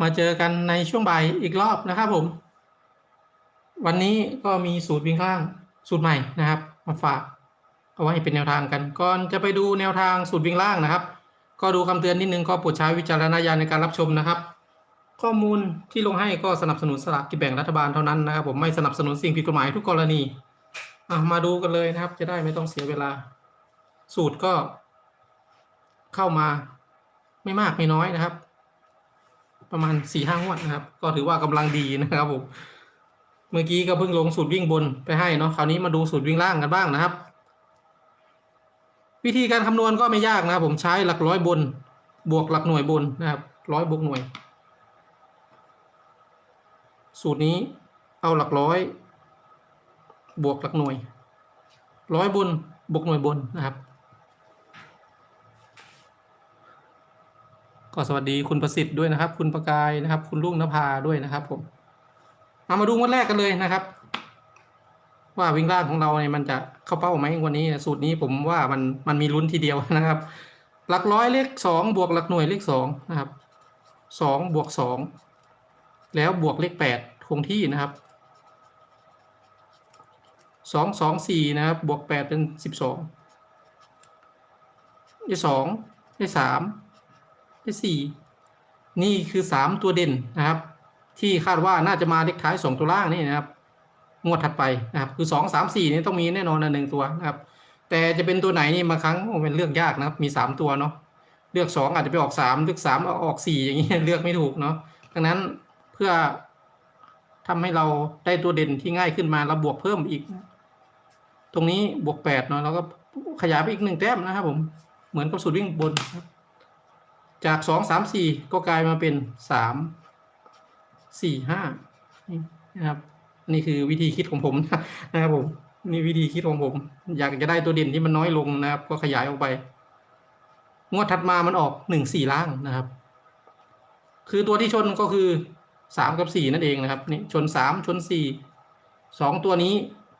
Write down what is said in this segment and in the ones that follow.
มาเจอกันในช่วงบ่ายอีกรอบนะครับผม วันนี้ก็มีสูตรวิ่งข้างสูตรใหม่นะครับ มาฝากเอาไว้เป็นแนวทางกัน ก่อนจะไปดูแนวทางสูตรวิ่งล่างนะครับ ก็ดูคำเตือนนิดนึงก็โปรดใช้วิจารณญาณในการรับชมนะครับ ข้อมูลที่ลงให้ก็สนับสนุนสลากกินแบ่งรัฐบาลเท่านั้นนะครับ ผมไม่สนับสนุนสิ่งผิดกฎหมายทุกกรณีมาดูกันเลยนะครับ จะได้ไม่ต้องเสียเวลา สูตรก็ เข้ามาไม่มากไม่น้อยนะครับ ประมาณสี่ห้างวดนะครับ ก็ถือว่ากำลังดีนะครับผมเมื่อกี้ก็เพิ่งลงสูตรวิ่งบนไปให้เนาะคราวนี้มาดูสูตรวิ่งล่างกันบ้างนะครับ วิธีการคำนวณก็ไม่ยากนะครับผมใช้หลักร้อยบน บวกหลักหน่วยบนนะครับร้อยบวกหน่วย สูตรนี้เอาหลักร้อย บวกหลักหน่วยร้อยบนบวกหน่วยบนนะครับ ก็สวัสดีคุณประสิทธิ์ด้วยนะครับ คุณประกายนะครับ คุณลุงนภาด้วยนะครับผมเอามาดูงวดแรกกันเลยนะครับ ว่าวิ่งล่างของเราเนี่ยมันจะเข้าเป้าไหมวันนี้ สูตรนี้ผมว่ามันมันมีลุ้นทีเดียวนะครับ หลักร้อยเลขสองบวกหลักหน่วยเลขสองนะครับสองบวกสองแล้วบวกเลขแปดคงที่นะครับสองสองสี่นะครับบวกแปดเป็นสิบสองได้สองได้สาม ได้สี่นี่คือสามตัวเด่นนะครับ ที่คาดว่าน่าจะมาเลขท้ายสองตัวล่างนี่นะครับ งวดถัดไปนะครับ คือสองสามสี่นี่ต้องมีแน่นอนนหนึ่งตัวนะครับ แต่จะเป็นตัวไหนนี่บางครั้งโอ้เป็นเลือกยากนะครับ มีสามตัวเนาะเลือกสองอาจจะไปออกสามเลือกสามอออกสี่อย่างเงี้ยเลือกไม่ถูกเนาะดังนั้นเพื่อทำให้เราได้ตัวเด่นที่ง่ายขึ้นมาเราบวกเพิ่มอีก ตรงนี้บวกแปดเนาะเราก็ขยายไปอีกหนึ่งแต้มนะครับผมเหมือนกับสูตรวิ่งบนครับ จากสองสามสี่ก็กลายมาเป็นสามสี่ห้านะครับ นี่คือวิธีคิดของผมนะครับผมนี่วิธีคิดของผม อยากจะได้ตัวเด่นที่มันน้อยลงนะครับ ก็ขยายออกไป งวดถัดมามันออกหนึ่งสี่ล่างนะครับ คือตัวที่ชนก็คือสามกับสี่นั่นเองนะครับนี่ชนสามชนสี่สองตัวนี้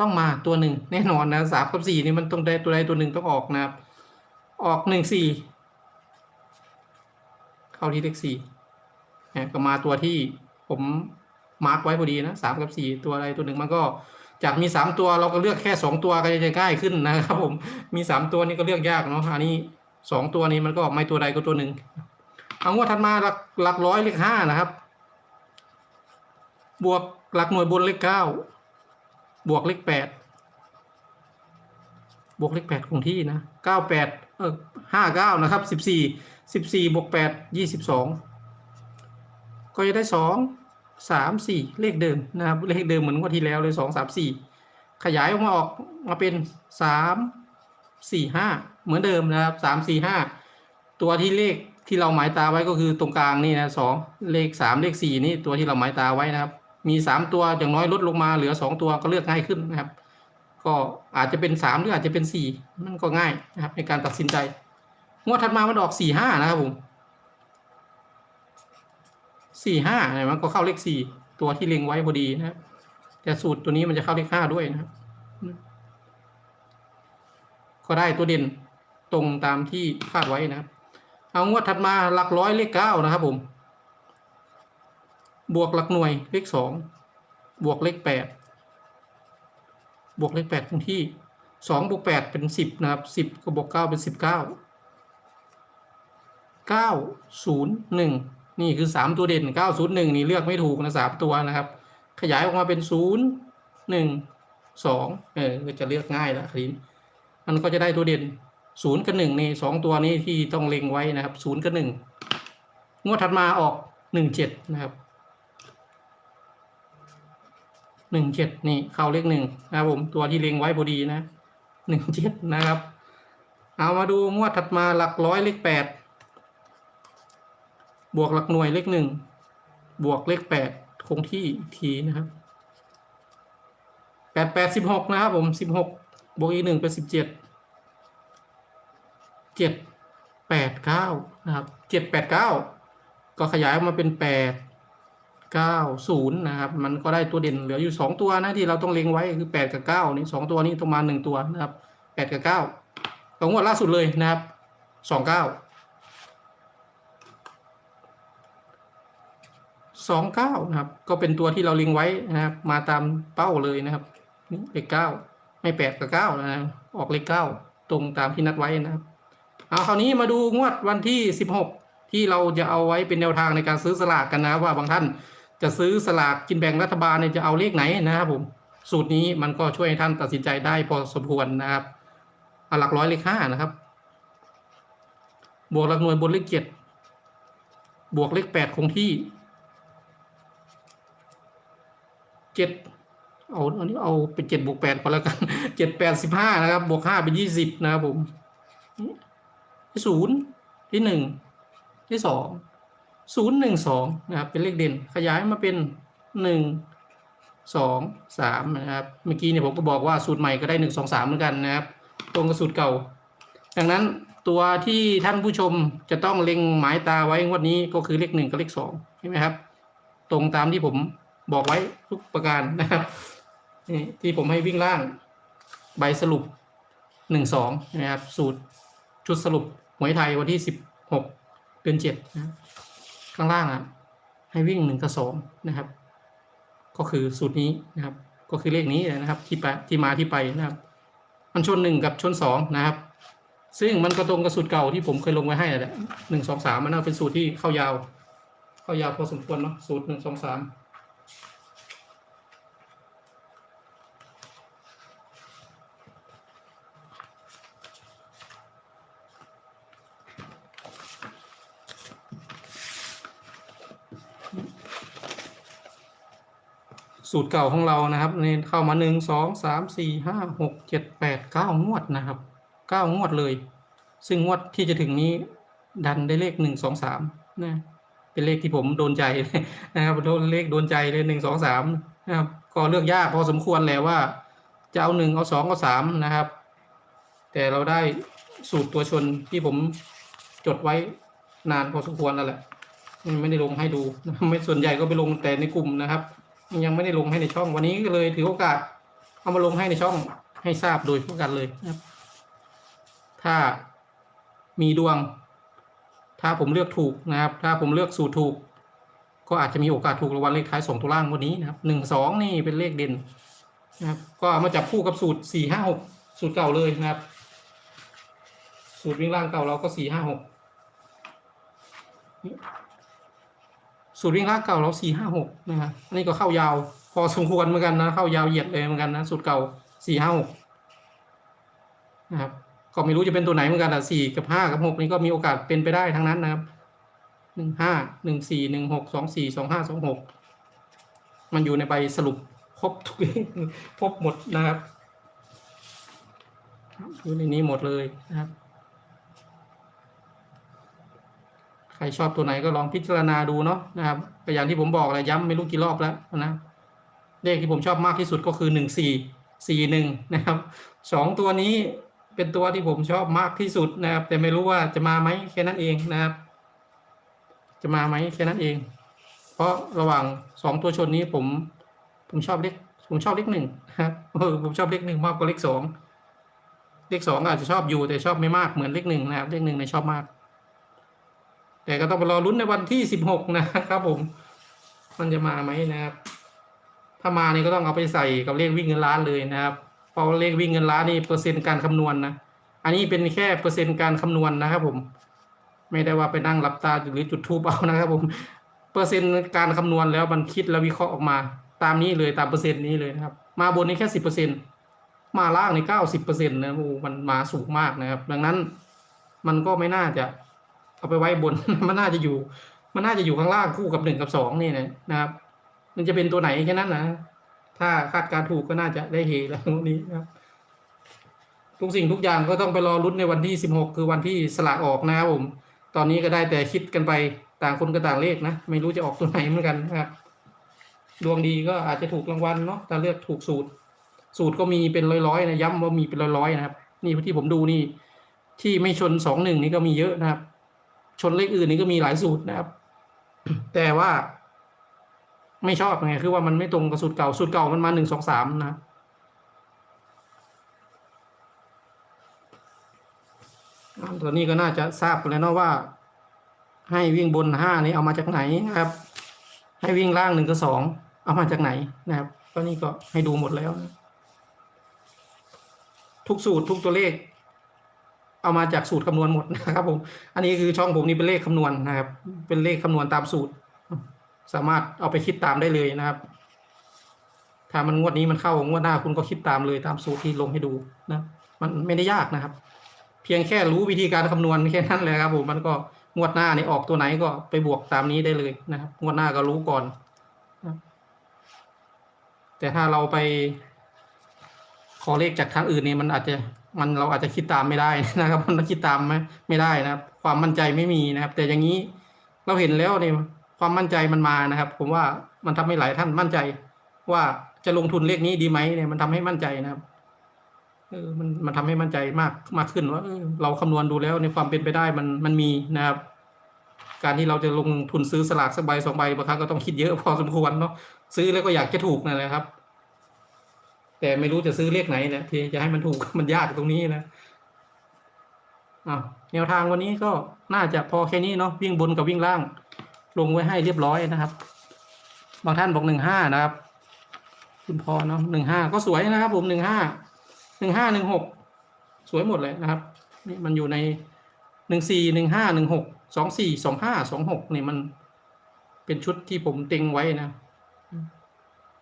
ต้องมาตัวหนึ่งแน่นอนนะสามกับสี่นี่มันต้องได้ตัวใดตัวหนึ่งต้องออกนะครับ ออกหนึ่งสี่ เข้าที่เลขสี่ก็มาตัวที่ผมมาร์กไว้พอดีนะสามกับสี่ตัวอะไรตัวหนึ่งมันก็จากมีสามตัวเราก็เลือกแค่สองตัวก็จะง่ายขึ้นนะครับผมมีสามตัวนี้ก็เลือกยากเนาะอันนี้สองตัวนี้มันก็ไม่ตัวใดก็ตัวหนึ่งเอางวดถัดมาหลักหลักร้อยเลขห้านะครับ บวกหลักหน่วยบนเลขเก้าบวกเลขแปดบวกเลขแปดคงที่นะเก้าแปด เออห้าเก้านะครับสิบสี่สิบสี่บวกแปดยี่สิบสองก็จะได้สองสามสี่เลขเดิมนะครับ เลขเดิมเหมือนงวดที่แล้วเลยสองสามสี่ขยายออกมาออกมาเป็นสามสี่ห้าเหมือนเดิมนะครับสามสี่ห้าตัวที่เลขที่เราหมายตาไว้ก็คือตรงกลางนี่นะสองเลขสามเลขสี่นี่ตัวที่เราหมายตาไว้นะครับ มีสามตัวอย่างน้อยลดลงมาเหลือสองตัวก็เลือกง่ายขึ้นนะครับ ก็อาจจะเป็นสามหรืออาจจะเป็นสี่มันก็ง่ายนะครับ ในการตัดสินใจงวดถัดมามันออกสี่ห้านะครับผมสี่ห้าเนี่ยมันก็เข้าเลขสี่ตัวที่เล็งไว้พอดีนะครับ แต่สูตรตัวนี้มันจะเข้าเลขห้าด้วยนะครับ ก็ได้ตัวเด่นตรงตามที่คาดไว้นะครับ เอางวดถัดมาหลักร้อยเลขเก้านะครับผม บวกหลักหน่วยเลขสองบวกเลขแปด บวกเลขแปดคงที่สองบวกแปดเป็นสิบนะครับสิบก็บวกเก้าเป็นสิบเก้าเก้าศูนย์หนึ่งนี่คือสามตัวเด่นเก้าศูนย์หนึ่งนี่เลือกไม่ถูกนะสามตัวนะครับ ขยายออกมาเป็นศูนย์หนึ่งสองเออจะเลือกง่ายล้วครีนมันก็จะได้ตัวเด่นศูนย์กับหนึ่งนี่สองตัวนี้ที่ต้องเล็งไว้นะครับศูนย์กับหนึ่งงวดถัดมาออกหนึ่งเจ็ดนะครับ หนึ่งเจ็ดนี่เข้าเลขหนึ่งนะครับผมตัวที่เล็งไว้พอดีนะหนึ่งเจ็ดนะครับ เอามาดูงวดถัดมาหลักร้อยเลขแปดบวกหลักหน่วยเลขหนึ่งบวกเลขแปดคงที่อีกทีนะครับแปดแปดสิบหกนะครับผมสิบหกบวกอีกหนึ่งเป็นสิบเจ็ดเจ็ดแปดเก้านะครับเจ็ดแปดเก้าก็ขยายออกมาเป็นแปด เก้าศูนย์นะครับ มันก็ได้ตัวเด่นเหลืออยู่สองตัวนะที่เราต้องเล็งไว้คือแปดกับเก้านี่สองตัวนี้ต้องมาหนึ่งตัวนะครับแปดกับเก้าตรงวดล่าสุดเลยนะครับสองเก้าสองเก้านะครับ ก็เป็นตัวที่เราเลิงไว้นะครับ มาตามเป้าเลยนะครับนี่เลขเก้าไม่แปดกับเก้านะออกเลขเก้าตรงตามที่นัดไว้นะครับเอาคราวนี้มาดูงวดวันที่สิบหกที่เราจะเอาไว้เป็นแนวทางในการซื้อสลากกันนะว่าบางท่าน จะซื้อสลากกินแบ่งรัฐบาลเนี่ยจะเอาเลขไหนนะครับผมสูตรนี้มันก็ช่วยให้ท่านตัดสินใจได้พอสมควรนะครับเอาหลักร้อยเลขห้านะครับ บวกหลักหน่วยบนเลขเจ็ดบวกเลขแปดคงที่เจ็ดเอาอันนี้เอาเป็นเจ็ดบวกแปดก็แล้วกันเจ็ดแปดสิบห้านะครับ บวกห้าเป็นยี่สิบนะครับผมที่ศูนย์ที่หนึ่งที่สอง ศูนย์หนึ่งสองนะครับเป็นเลขเด่นขยายมาเป็นหนึ่งสองสามนะครับเมื่อกี้เนี่ยผมก็บอกว่าสูตรใหม่ก็ได้หนึ่งสองสามเหมือนกันนะครับ ตรงกับสูตรเก่า ดังนั้นตัวที่ท่านผู้ชมจะต้องเล็งหมายตาไว้งวดนี้ก็คือเลขหนึ่งกับเลขสองเห็นไหมครับ ตรงตามที่ผมบอกไว้ทุกประการนะครับนี่ที่ผมให้วิ่งล่างใบสรุปหนึ่งสองนะครับ สูตรชุดสรุปหวยไทยวันที่สิบหกเดือนเจ็ดนะ ข้างล่างอะให้วิ่งหนึ่งกับสองนะครับ ก็คือสูตรนี้นะครับ ก็คือเลขนี้นะครับที่ไปที่มาที่ไปนะครับ มันชนหนึ่งกับชนสองนะครับ ซึ่งมันก็ตรงกับสูตรเก่าที่ผมเคยลงไว้ให้แหละหนึ่งสองสามมันน่าเป็นสูตรที่เข้ายาว เข้ายาวพอสมควรเนาะสูตรหนึ่งสองสาม สูตรเก่าของเรานะครับนี่เข้ามาหนึ่งสองสามสี่ห้าหกเจ็ดแปดเก้างวดนะครับเก้างวดเลย ซึ่งงวดที่จะถึงนี้ดันได้เลขหนึ่งสองสามนะเป็นเลขที่ผมโดนใจนะครับโดนเลขโดนใจเลยหนึ่งสองสามนะครับก็เลือกยากพอสมควรแหละว่าจะเอาหนึ่งเอาสองเอาสามนะครับ แต่เราได้สูตรตัวชนที่ผมจดไว้นานพอสมควรแล้วแหละไม่ได้ลงให้ดูไม่ส่วนใหญ่ก็ไปลงแต่ในกลุ่มนะครับ ยังไม่ได้ลงให้ในช่องวันนี้ก็เลยถือโอกาส เอามาลงให้ในช่องให้ทราบโดยทั่วกันเลยนะครับ ถ้ามีดวง ถ้าผมเลือกถูกนะครับ ถ้าผมเลือกสูตรถูก ก็อาจจะมีโอกาสถูกรางวัลเลขท้ายสองตัวล่างวันนี้นะครับหนึ่งสองนี่เป็นเลขเด่นนะครับ ก็มาจับคู่กับสูตรสี่ห้าหกสูตรเก่าเลยนะครับ สูตรวิ่งล่างเก่าเราก็สี่ห้าหก สูตรวิ่งลางเก่าเราสี่ห้าหกนะครับอันนี่ก็เข้ายาว พอสมควรเหมือนกันนะ เข้ายาวเหยียดเลยเหมือนกันนะ สูตรเก่าสี่ห้าหกนะครับ ก็ไม่รู้จะเป็นตัวไหนเหมือนกันแต่สี่กับห้ากับหกนี่ก็มีโอกาสเป็นไปได้ทั้งนั้นนะครับหนึ่งห้าหนึ่งสี่หนึ่งหกสองสี่สองห้าสองหกมันอยู่ในใบสรุปครบทุกครบหมดนะครับอยู่ในนี้หมดเลยนะครับ ใครชอบตัวไหนก็ลองพิจารณาดูเนาะนะครับแต่อย่างที่ผมบอกเลยย้ำไม่รู้กี่รอบแล้วนะเลขที่ผมชอบมากที่สุดก็คือหนึ่งสี่สี่หนึ่งนะครับสองตัวนี้เป็นตัวที่ผมชอบมากที่สุดนะครับ แต่ไม่รู้ว่าจะมาไหมแค่นั้นเองนะครับ จะมาไหมแค่นั้นเอง เพราะระหว่างสองตัวชนนี้ผม ผมชอบเลขผมชอบเลขหนึ่งนะครับเออผมชอบเลขหนึ่งมากกว่าเลขสองเลขสองอาจจะชอบอยู่แต่ชอบไม่มากเหมือนเลขหนึ่งนะครับ เลขหนึ่งในยชอบมาก แต่ก็ต้องไปรอลุ้นในวันที่สิบหกนะครับผม มันจะมาไหมนะครับ ถ้ามานี่ก็ต้องเอาไปใส่กับเลขวิ่งเงินล้านเลยนะครับเพราะเลขวิ่งเงินล้านนี่เปอร์เซ็นต์การคำนวณนะอันนี้เป็นแค่เปอร์เซ็นต์การคำนวณนะครับผม ไม่ได้ว่าไปนั่งหลับตาหรือจุดทูบเอานะครับผมเปอร์เซ็นต์การคำนวณแล้วมันคิดแล้ววิเคราะห์ออกมา ตามนี้เลยตามเปอร์เซ็นต์นี้เลยนะครับ มาบนนี่แค่สิบเปอร์เซ็นต์มาล่างในเก้าสิบเปอร์เซ็นต์นะโอ้มันมาสูงมากนะครับ ดังนั้นมันก็ไม่น่าจะ เอาไปไว้บน มันน่าจะอยู่ มันน่าจะอยู่ข้างล่างคู่กับหนึ่งกับสองนี่นะนะครับ มันจะเป็นตัวไหนแค่นั้นนะถ้าคาดการถูกก็น่าจะได้เฮแล้วตรงนี้นะครับ ทุกสิ่งทุกอย่างก็ต้องไปรอรุ้นในวันที่สิบหกคือวันที่สลากออกนะครับผม ตอนนี้ก็ได้แต่คิดกันไปต่างคนก็ต่างเลขนะ ไม่รู้จะออกตัวไหนเหมือนกันนะครับดวงดีก็อาจจะถูกรางวัลเนาะถ้าเลือกถูกสูตร สูตรก็มีเป็นร้อยๆนะย้ำว่ามีเป็นร้อยๆนะครับ นี่ที่ผมดูนี่ ที่ไม่ชนสองหนึ่งนี่ก็มีเยอะนะครับ ชนเลขอื่นนี่ก็มีหลายสูตรนะครับ แต่ว่าไม่ชอบไงคือว่ามันไม่ตรงกับสูตรเก่าสูตรเก่ามันมาหนึ่งสองสามนะตอนนี้ก็น่าจะทราบกันแล้วเนาะว่า ให้วิ่งบนห้านี้เอามาจากไหนนะครับ ให้วิ่งล่างหนึ่งกับสองเอามาจากไหนนะครับก็นี่ก็ให้ดูหมดแล้วนะทุกสูตรทุกตัวเลข เอามาจากสูตรคำนวณหมดนะครับผม อันนี้คือช่องผมนี่เป็นเลขคำนวณนะครับ เป็นเลขคำนวณตามสูตร สามารถเอาไปคิดตามได้เลยนะครับ ถ้ามันงวดนี้มันเข้างวดหน้าคุณก็คิดตามเลยตามสูตรที่ลงให้ดูนะ มันไม่ได้ยากนะครับ เพียงแค่รู้วิธีการคำนวณแค่นั้นเลยครับผม มันก็งวดหน้านี่ออกตัวไหนก็ไปบวกตามนี้ได้เลยนะครับ งวดหน้าก็รู้ก่อน แต่ถ้าเราไปขอเลขจากทางอื่นนี่มันอาจจะ มันเราอาจจะคิดตามไม่ได้นะครับ มันคิดตามไม่ไม่ได้นะครับ ความมั่นใจไม่มีนะครับ แต่อย่างนี้เราเห็นแล้วเนี่ยความมั่นใจมันมานะครับ ผมว่ามันทำให้หลายท่านมั่นใจ ว่าจะลงทุนเลขนี้ดีไหมเนี่ยมันทำให้มั่นใจนะครับเออมันมันทำให้มั่นใจมากมากขึ้นว่าเออเราคำนวณดูแล้วในความเป็นไปได้มันมันมีนะครับ การที่เราจะลงทุนซื้อสลากสักใบสองใบบางครั้งก็ต้องคิดเยอะพอสมควรเนาะซื้อแล้วก็อยากจะถูกนั่นแหละครับ แต่ไม่รู้จะซื้อเลขไหนเนี่ยที่จะให้มันถูกมันยากตรงนี้นะอะแนวทางวันนี้ก็น่าจะพอแค่นี้เนาะวิ่งบนกับวิ่งล่าง ลงไว้ให้เรียบร้อยนะครับ บางท่านบอกหนึ่งห้านะครับ คุณพอเนาะหนึ่งห้าก็สวยนะครับ ผมหนึ่งห้าหนึ่งห้าหนึ่งหกสวยหมดเลยนะครับนี่มันอยู่ในหนึ่งสี่หนึ่งห้าหนึ่งหกสองสี่สองห้าสองหกนี่มันเป็นชุดที่ผมเต็งไว้นะ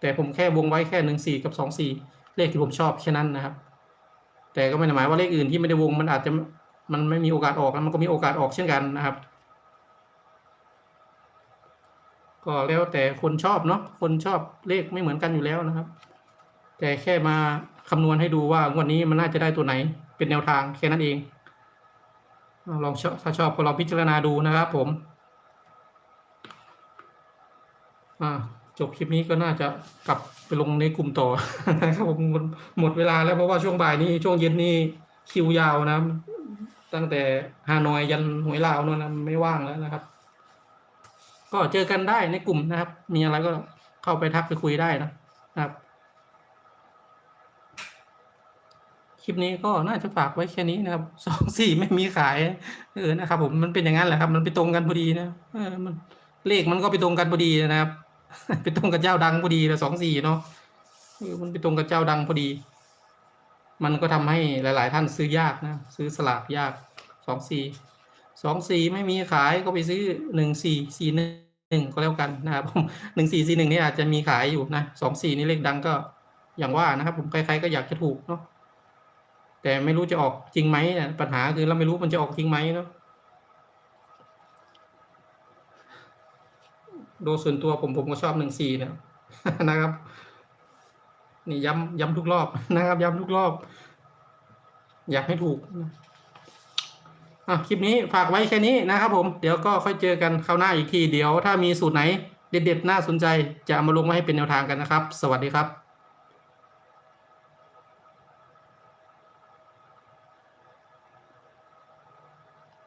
แต่ผมแค่วงไว้แค่หนึ่งสี่กับสองสี่เลขที่ผมชอบแค่นั้นนะครับ แต่ก็ไม่ได้หมายว่าเลขอื่นที่ไม่ได้วงมันอาจจะมันไม่มีโอกาสออกนะมันก็มีโอกาสออกเช่นกันนะครับ ก็แล้วแต่คนชอบเนาะคนชอบเลขไม่เหมือนกันอยู่แล้วนะครับ แต่แค่มาคำนวณให้ดูว่างวดนี้มันน่าจะได้ตัวไหน เป็นแนวทางแค่นั้นเองลองชอบถ้าชอบก็ลองพิจารณาดูนะครับผม อ่า จบคลิปนี้ก็น่าจะกลับไปลงในกลุ่มต่อนะครับผมหมดเวลาแล้วเพราะว่าช่วงบ่ายนี้ช่วงเย็นนี่คิวยาวนะ ตั้งแต่ฮานอยยันหวยลาวนู่นนะไม่ว่างแล้วนะครับ ก็เจอกันได้ในกลุ่มนะครับ มีอะไรก็เข้าไปทักไปคุยได้นะนะครับ คลิปนี้ก็น่าจะฝากไว้แค่นี้นะครับสองสี่ไม่มีขายเออนะครับ ผมมันเป็นอย่างนั้นแหละครับ มันไปตรงกันพอดีนะเออมันเลขมันก็ไปตรงกันพอดีนะครับ ไปตรงกับเจ้าดังพอดีละสองสี่เนาะมันไปตรงกับเจ้าดังพอดี มันก็ทำให้หลาย ๆ ท่านซื้อยากนะ ซื้อสลากยากสองสี่สองสี่ไม่มีขายก็ไปซื้อหนึ่งสี่สี่หนึ่งก็แล้วกันนะครับหนึ่งสี่สี่หนึ่งนี่อาจจะมีขายอยู่นะสองสี่นี่เลขดังก็อย่างว่านะครับ ผมใครๆก็อยากจะถูกเนาะแต่ไม่รู้จะออกจริงไหมเนี่ยปัญหาคือเราไม่รู้มันจะออกจริงไหมเนาะ โดยส่วนตัวผมผมก็ชอบหนึ่งสี่เนี่ยนะครับ นี่ย้ำย้ำทุกรอบนะครับ ย้ำทุกรอบ อยากให้ถูกอะคลิปนี้ฝากไว้แค่นี้นะครับ ผม เดี๋ยวก็ค่อยเจอกันคราวหน้าอีกที เดี๋ยวถ้ามีสูตรไหน เด็ดๆน่าสนใจจะเอามาลงไว้ให้เป็นแนวทางกันนะครับ สวัสดีครับ